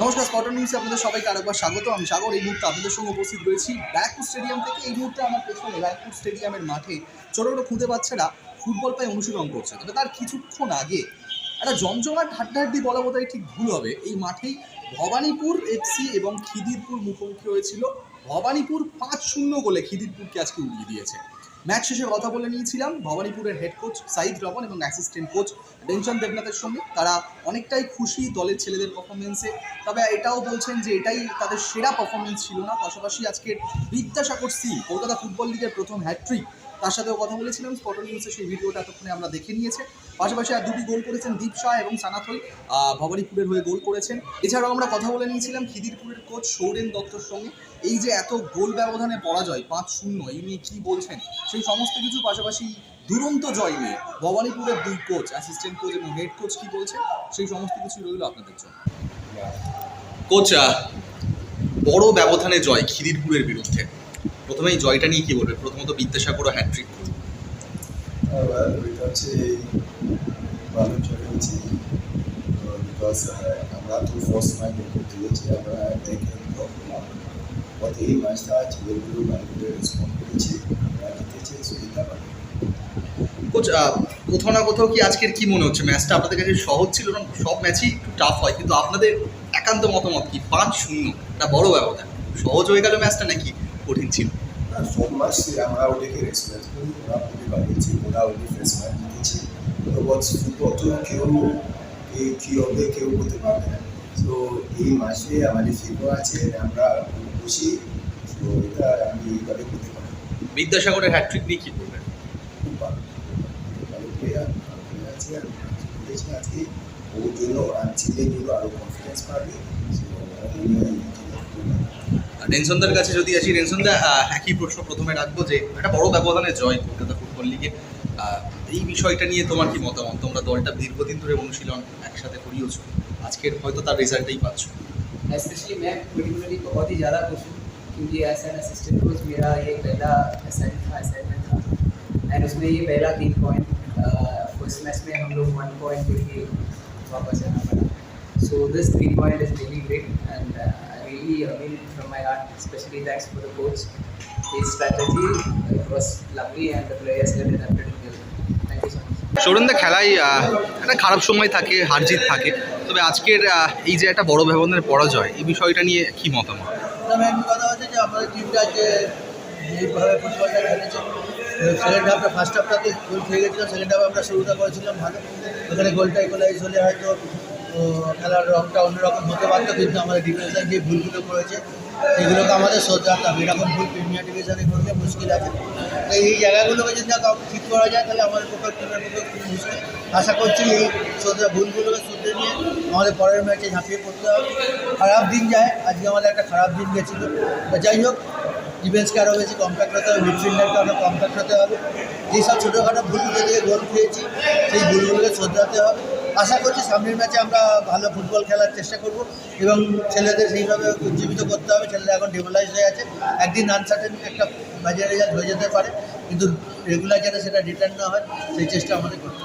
নমস্কার স্পটন নিউজে আপনাদের সবাইকে আরেকবার স্বাগত। আমি সাগর, এই মুহূর্তে আপনাদের সঙ্গে উপস্থিত রয়েছি ব্যাকপুর স্টেডিয়াম থেকে। এই মুহূর্তে আমার পেছনে ব্যাকপুর স্টেডিয়ামের মাঠে ছোটো ছোটো খুঁজে বাচ্চারা ফুটবল পায়ে অনুশীলন করছে। তবে তার কিছুক্ষণ আগে একটা জমজমাট হাড্ডাহাড্ডি বলা বোধহয় ঠিক ভুল হবে। এই মাঠেই ভবানীপুর এফসি এবং খিদিরপুর মুখোমুখি হয়েছিল ভবানীপুর পাঁচ শূন্য গোলে খিদিরপুরকে আজকে উড়িয়ে দিয়েছে। ম্যাচ শেষে কথা বলে নিয়েছিলাম, ভবানীপুরের হেড কোচ সাইদ রমন এবং অ্যাসিস্ট্যান্ট কোচ ডেনশন দেবনাথের সঙ্গে। তারা অনেকটাই খুশি দলের ছেলেদের পারফরমেন্সে তবে এটাও বলছেন যে এটাই তাদের সেরা পারফরমেন্স ছিল না। পাশাপাশি আজকের বিদ্যাসাগর সি, কলকাতা ফুটবল লিগের প্রথম হ্যাট্রিক তার সাথেও কথা বলেছিলাম। স্পটন নিউজে সেই ভিডিওটা এতক্ষণে আমরা দেখে নিয়েছে। পাশাপাশি আর দুটি গোল করেছেন দীপ শাহ এবং সানাথল ভবানীপুরের হয়ে গোল করেছেন। এছাড়াও আমরা কথা বলে নিয়েছিলাম খিদিরপুরের কোচ সৌরেন দত্তর সঙ্গে। এই যে এত গোল ব্যবধানে পরাজয় পাঁচ শূন্য এই নিয়ে কী বলছেন? সেই সমস্ত কিছু পাশাপাশি দুরন্ত জয় নিয়ে ভবানীপুরের দুই কোচ অ্যাসিস্ট্যান্ট কোচ এবং হেড কোচ কী বলছেন? সেই সমস্ত কিছু রইল আপনাদের জন্য। কোচ বড় ব্যবধানে জয় খিদিরপুরের বিরুদ্ধে। প্রথমে এই জয়টা নিয়ে কি বলবে? প্রথমত বিদ্যাসাগর হ্যাট্রিক ভালো বিকজ আমরা তো ফার্স্ট ম্যাচ করতে গেছি আমরা এই ম্যাচটা ছেলেগুলো ভালো রেসপন্ড করেছে আমরা জিতেছি সুবিধা পাবে কোচ কোথাও না কোথাও কি আজকের কি মনে হচ্ছে? ম্যাচটা আপনাদের কাছে সহজ ছিল না সব ম্যাচই একটু টাফ হয় কিন্তু আপনাদের একান্ত মতামত কি? পাঁচ শূন্য একটা বড় ব্যবধান। সহজ হয়ে গেল ম্যাচটা নাকি কঠিন ছিল? সব ম্যাচ আমরা ওটাকে রেসপেক্ট করি ওরা খুবই পাঠিয়েছি ওরা ওটি ফার্স্ট ম্যাচ জিতেছি ফুটবল তো কেউ কে হবে কেউ বলতে পারবে না। তো এই মাসে আমাদের ফিরবো আছে আমরা খুশি তো এটা আমি এইভাবে করতে পারি। বিদ্যাসাগরের হ্যাট্রিক নিয়ে কি বলবেন? খুব ভালো। ভালো প্লেয়ার ভালো প্লেয়ার আছে আর আজকে ওর জন্য আর ছেলের জন্য আরও কনফিডেন্স পাবে। টেনশনদার কাছে যদি আসি টেনশনদা একই প্রশ্ন প্রথমে রাখব যে একটা বড় ব্যবধানে জয় কলকাতা ফুটবল লিগে এই বিষয়টা নিয়ে তোমার কি মতামত? তোমরা দলটা দীর্ঘদিন ধরে অনুশীলন একসাথে করিয়েছো। আজকের হয়তো তার রেজাল্টই পাচ্ছ। स्पेशली मैं पर्टिकुलरली बहुत ही ज़्यादा खुश हूँ क्योंकि एस एन असिस्टेंट कोच मेरा ये पहला असाइन था असाइनमेंट था। एंड उसमें ये पहला तीन पॉइंट फ़र्स्ट मैच में हम लोग वन पॉइंट लेके वापस आना पड़ा। So this three point is really great and really mean from my heart specially thanks for the coach his strategy it was lovely and the much খেলায় একটা খারাপ সময় থাকে, হার জিত থাকে। তবে আজকের এই যে একটা বড় ব্যবধানের পরাজয়, এই বিষয়টা নিয়ে কি মতামত? কথা হচ্ছে যে আমাদের টিমটা যে যেভাবে ফুটবলটা খেলেছে সেকেন্ড হাফটা ফার্স্ট হাফটাতে গোল খেয়ে গেছিলাম সেকেন্ড হাফে আমরা শুরুটা করেছিলাম ভালো। ওখানে গোলটা ইকোলাইজ হলে হয়তো খেলার রংটা অন্যরকম হতে পারতো, কিন্তু আমাদের ডিফেন্সের যে ভুলগুলো করেছে। সেগুলোকে আমাদের শোধরাতে হবে। এরকম ভুল প্রিমিয়ার ডিভিশনে করলে মুশকিল আছে। তো এই জায়গাগুলোকে যদি না কাউকে ঠিক করা যায়, তাহলে আমাদের পক্ষে টিমের পক্ষে খুব মুশকিল। আশা করছি এই শোধরা ভুলগুলোকে শুধরে নিয়ে আমাদের পরের ম্যাচে ঝাঁপিয়ে পড়তে হবে। খারাপ দিন যায়। আজকে আমাদের একটা খারাপ দিন গেছিল। তা যাই হোক ডিফেন্সকে আরও বেশি কম্প্যাক্ট হতে হবে মিডফিল্ডারকে আরও কম্প্যাক্ট হতে হবে। যেসব ছোটোখাটো ভুলগুলো থেকে গোল খেয়েছি, সেই ভুলগুলোকে শোধরাতে হবে। আশা করছি সামনের ম্যাচে আমরা ভালো ফুটবল খেলার চেষ্টা করব এবং ছেলেদের সেইভাবে উজ্জীবিত করতে হবে, ছেলেরা এখন ডেমোলাইজ হয়ে আছে। একদিন আনসার্টেন একটা বাজে রেজাল্ট হয়ে যেতে পারে, কিন্তু রেগুলার যাতে সেটা রিটার্ন না হয়, সেই চেষ্টা আমাদের করতে